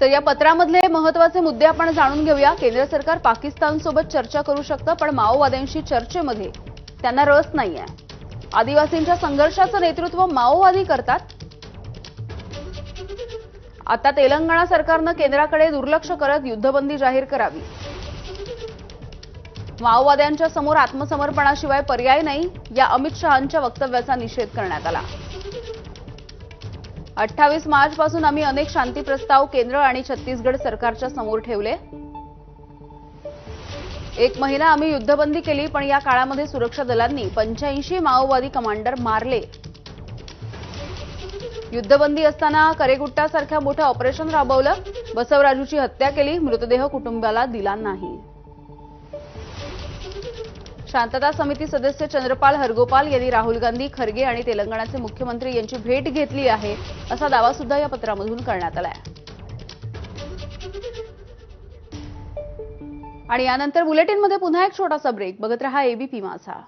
तर या पत्रामधले महत्त्वाचे मुद्दे आपण जाणून घेऊया. केंद्र सरकार पाकिस्तानसोबत चर्चा करू शकतं पण माओवाद्यांशी चर्चेमध्ये त्यांना रस नाहीये. आदिवासींच्या संघर्षाचं नेतृत्व माओवादी करतात. आता तेलंगणा सरकारनं केंद्राकडे दुर्लक्ष करत युद्धबंदी जाहीर करावी. माओवाद्यांच्या समोर आत्मसमर्पणाशिवाय पर्याय नाही या अमित शहांच्या वक्तव्याचा निषेध करण्यात आला. अठ्ठावीस मार्च पासून आम्ही अनेक शांती प्रस्ताव केंद्र आणि छत्तीसगड सरकारच्या समोर ठेवले. एक महिना आम्ही युद्धबंदी केली पण या काळामध्ये सुरक्षा दलांनी पंच्याऐंशी माओवादी कमांडर मारले. युद्धबंदी असताना करेगुट्टासारख्या मोठं ऑपरेशन राबवलं. बसवराजूची हत्या केली मृतदेह कुटुंबाला दिला नाही. शांतता समिती सदस्य चंद्रपाल हरगोपाल यांनी राहुल गांधी खरगे आणि तेलंगणाचे मुख्यमंत्री यांची भेट घेतली आहे असा दावा सुद्धा या पत्रामधून करण्यात आलाय. आणि यानंतर बुलेटिनमध्ये पुन्हा एक छोटासा ब्रेक. बघत रहा एबीपी माझा.